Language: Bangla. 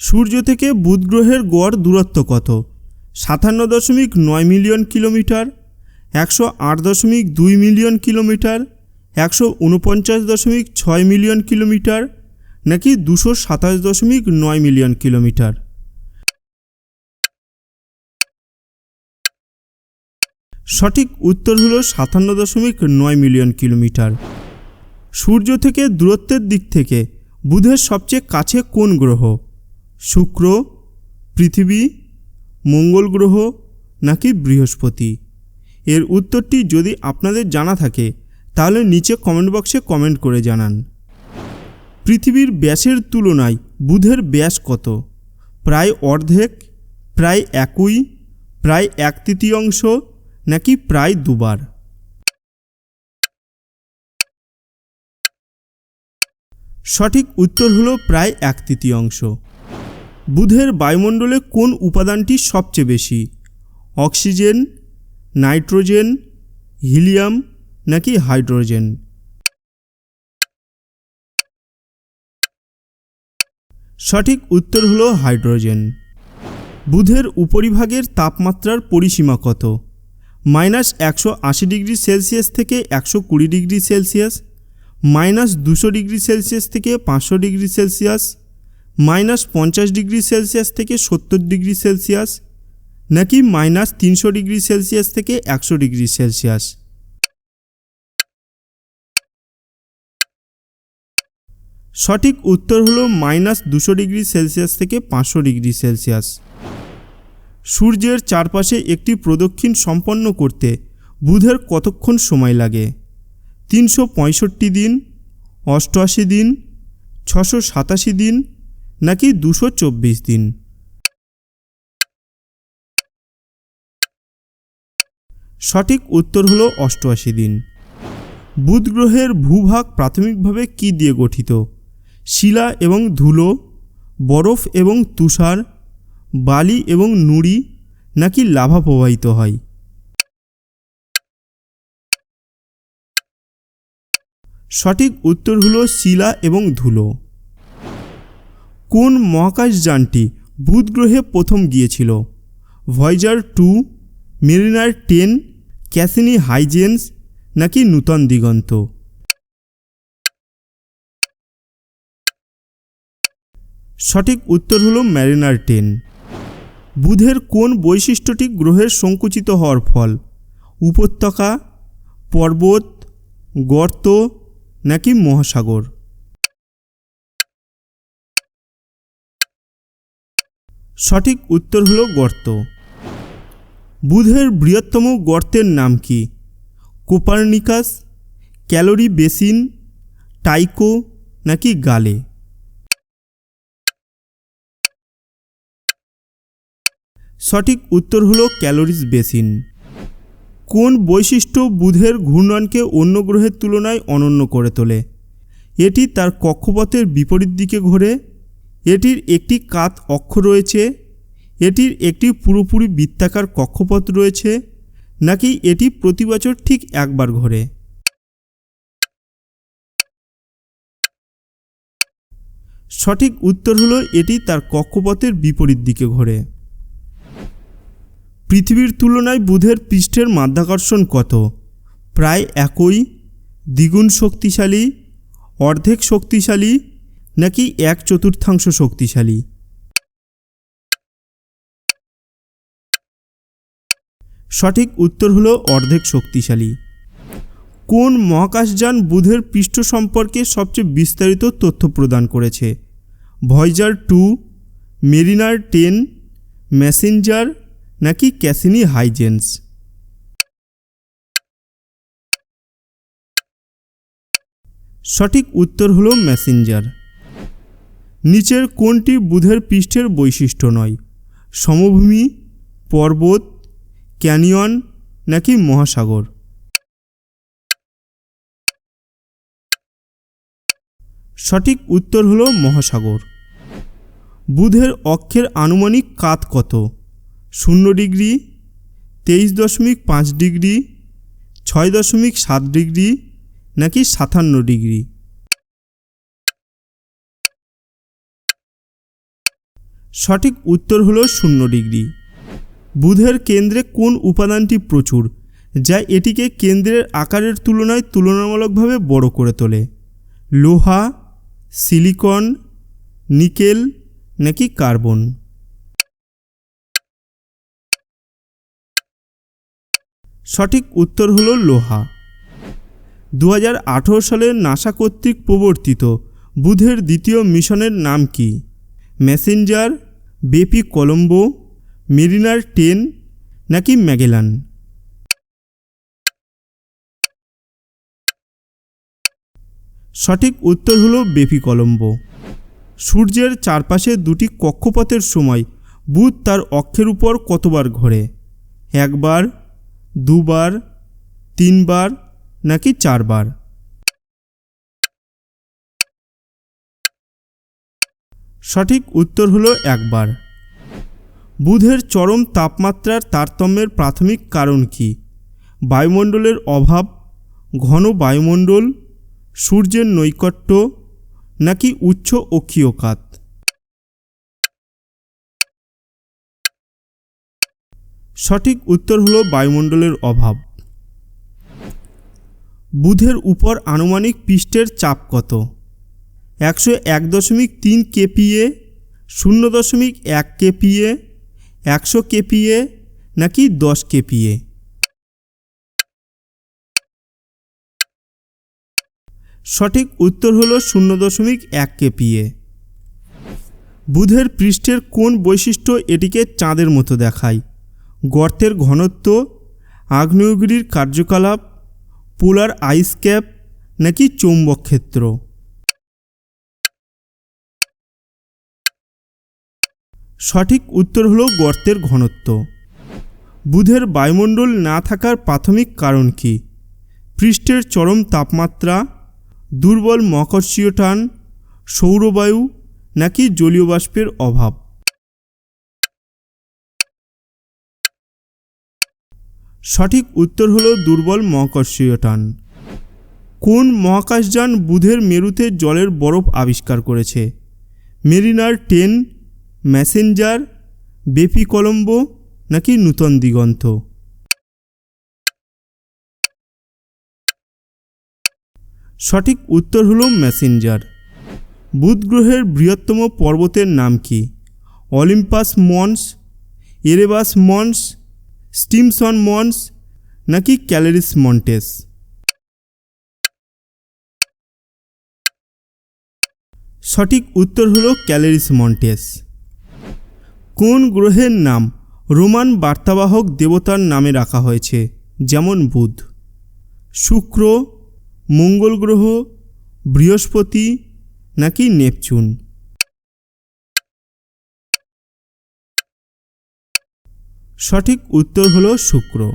সূর্য থেকে বুধ গ্রহের গড় দূরত্ব কত? সাতান্ন দশমিক নয় মিলিয়ন কিলোমিটার, একশো আট দশমিক দুই মিলিয়ন কিলোমিটার, একশো উনপঞ্চাশ দশমিক ছয় মিলিয়ন কিলোমিটার, নাকি দুশো সাতাশ দশমিক নয় মিলিয়ন কিলোমিটার? সঠিক উত্তর হল সাতান্ন দশমিক নয় মিলিয়ন কিলোমিটার। সূর্য থেকে দূরত্বের দিক থেকে বুধের সবচেয়ে কাছে কোন গ্রহ? শুক্র, পৃথিবী, মঙ্গল গ্রহ নাকি বৃহস্পতি? এর উত্তরটি যদি আপনাদের জানা থাকে, তাহলে নিচে কমেন্ট বক্সে কমেন্ট করে জানান। পৃথিবীর ব্যাসের তুলনায় বুধের ব্যাস কত? প্রায় অর্ধেক, প্রায় একই, প্রায় এক তৃতীয়াংশ, নাকি প্রায় দুবার? সঠিক উত্তর হলো প্রায় এক তৃতীয়াংশ। বুধের বায়ুমণ্ডলে কোন উপাদানটি সবচেয়ে বেশি? অক্সিজেন, নাইট্রোজেন, হিলিয়াম নাকি হাইড্রোজেন? সঠিক উত্তর হলো হাইড্রোজেন। বুধের উপরিভাগের তাপমাত্রার পরিসীমা কত? মাইনাস একশো আশি ডিগ্রি সেলসিয়াস থেকে একশো কুড়ি ডিগ্রি সেলসিয়াস, মাইনাস দুশো ডিগ্রি সেলসিয়াস থেকে পাঁচশো ডিগ্রি সেলসিয়াস মাইনাস পঞ্চাশ ডিগ্রি সেলসিয়াস থেকে সত্তর ডিগ্রি সেলসিয়াস নাকি মাইনাস তিনশো ডিগ্রি সেলসিয়াস থেকে একশো ডিগ্রি সেলসিয়াস? সঠিক উত্তর হলো মাইনাস দুশো ডিগ্রি সেলসিয়াস থেকে পাঁচশো ডিগ্রি সেলসিয়াস। সূর্যের চারপাশে একটি প্রদক্ষিণ সম্পন্ন করতে বুধের কতক্ষণ সময় লাগে? তিনশো পঁয়ষট্টি দিন, অষ্টআশি দিন, ছশো সাতাশি দিন নাকি দুশো চব্বিশ দিন? সঠিক উত্তর হলো অষ্টআশি দিন। বুধ গ্রহের ভূভাগ প্রাথমিকভাবে কী দিয়ে গঠিত? শিলা এবং ধুলো, বরফ এবং তুষার, বালি এবং নুড়ি নাকি লাভা প্রবাহিত হয়? সঠিক উত্তর হলো শিলা এবং ধুলো। কোন মহাকাশযানটি বুধ গ্রহে প্রথম গিয়েছিল? Voyager two, Mariner ten, Cassini Huygens নাকি নূতন দিগন্ত? সঠিক উত্তর হলো ম্যারিনার টেন। বুধের কোন বৈশিষ্ট্যটি গ্রহের সংকুচিত হওয়ার ফল? উপত্যকা, পর্বত, গর্ত নাকি মহাসাগর? সঠিক উত্তর হলো গর্ত। বুধের বৃহত্তম গর্তের নাম কি? কোপারনিকাস, ক্যালোরি বেসিন, টাইকো নাকি গালে? সঠিক উত্তর হলো ক্যালোরিজ বেসিন। কোন বৈশিষ্ট্য বুধের ঘূর্ণনকে অন্য গ্রহের তুলনায় অনন্য করে তোলে? এটি তার কক্ষপথের বিপরীত দিকে ঘোরে এটির একটি কাত অক্ষ রয়েছে, এটির একটি পুরোপুরি বৃত্তাকার কক্ষপথ রয়েছে, নাকি এটি প্রতি বছর ঠিক একবার ঘোরে। সঠিক উত্তর হলো এটি তার কক্ষপথের বিপরীত দিকে ঘোরে। পৃথিবীর তুলনায় বুধের পৃষ্ঠের মাধ্যাকর্ষণ কত? প্রায় একই, দ্বিগুণ শক্তিশালী, অর্ধেক শক্তিশালী নাকি এক চতুর্থাংশ শক্তিশালী? সঠিক উত্তর হলো অর্ধেক শক্তিশালী। কোন মহাকাশযান বুধের পৃষ্ঠ সম্পর্কে সবচেয়ে বিস্তারিত তথ্য প্রদান করেছে? Voyager two, Mariner ten Messenger নাকি ক্যাসিনি হাইজেন্স? সঠিক উত্তর হলো ম্যাসেঞ্জার নিচের কোনটি বুধের পৃষ্ঠের বৈশিষ্ট্য নয়। সমভূমি, পর্বত, ক্যানিয়ন নাকি মহাসাগর? সঠিক উত্তর হলো মহাসাগর। বুধের অক্ষের আনুমানিক কাত কত? শূন্য ডিগ্রি, তেইশ দশমিক পাঁচ ডিগ্রি, ছয় দশমিক সাত ডিগ্রি নাকি সাতান্ন ডিগ্রি? সঠিক উত্তর হলো শূন্য ডিগ্রি। বুধের কেন্দ্রে কোন উপাদানটি প্রচুর, যা এটিকে কেন্দ্রের আকারের তুলনায় তুলনামূলকভাবে বড় করে তোলে? লোহা, সিলিকন, নিকেল নাকি কার্বন? সঠিক উত্তর হলো লোহা। দু হাজার আঠেরো সালে নাসা কর্তৃক প্রবর্তিত বুধের দ্বিতীয় মিশনের নাম কি? মেসেঞ্জার, বেপি কলম্বো, মেরিনার টেন নাকি ম্যাগেলান? সঠিক উত্তর হলো বেপি কলম্বো। সূর্যের চারপাশে দুটি কক্ষপথের সময় বুধ তার অক্ষের উপর কতবার ঘোরে? একবার, দুবার, তিনবার নাকি চারবার? সঠিক উত্তর হলো একবার। বুধের চরম তাপমাত্রার তারতম্যের প্রাথমিক কারণ কি? বায়ুমণ্ডলের অভাব, ঘন বায়ুমণ্ডল, সূর্যের নৈকট্য, নাকি উচ্চ অক্ষীয়কাত সঠিক উত্তর হল বায়ুমণ্ডলের অভাব। বুধের উপর আনুমানিক পৃষ্ঠের চাপ কত? একশো এক দশমিক তিন কেপিএ, শূন্য দশমিক এক কেপিএ, একশো কেপিএ নাকি দশ কেপিএ? সঠিক উত্তর হলো শূন্য দশমিক এক কেপিএ। বুধের পৃষ্ঠের কোন বৈশিষ্ট্য এটিকে চাঁদের মতো দেখায়? গর্তের ঘনত্ব, আগ্নেয়গিরির কার্যকলাপ, পোলার আইস ক্যাপ নাকি চৌম্বক ক্ষেত্র? সঠিক উত্তর হলো গর্তের ঘনত্ব। বুধের বায়ুমণ্ডল না থাকার প্রাথমিক কারণ কি? পৃষ্ঠের চরম তাপমাত্রা, দুর্বল মহাকর্ষীয় টান সৌরবায়ু নাকি জলীয় বাষ্পের অভাব? সঠিক উত্তর হলো দুর্বল মহাকর্ষীয় টান। কোন মহাকাশযান বুধের মেরুতে জলের বরফ আবিষ্কার করেছে? Mariner ten Messenger Bepi Colombo নাকি নূতন দিগন্ত? সঠিক উত্তর হল ম্যাসেঞ্জার বুধ গ্রহের বৃহত্তম পর্বতের নাম কি? Olympus Mons, Erebus Mons, Stimson Mons নাকি ক্যালেরিস মন্টেস? সঠিক উত্তর হলো ক্যালেরিস মন্টেস। কোন গ্রহের নাম রোমান বার্তাবাহক দেবতার নামে রাখা হয়েছে? যেমন বুধ। শুক্র, মঙ্গল গ্রহ, বৃহস্পতি নাকি নেপচুন? সঠিক উত্তর হল শুক্র।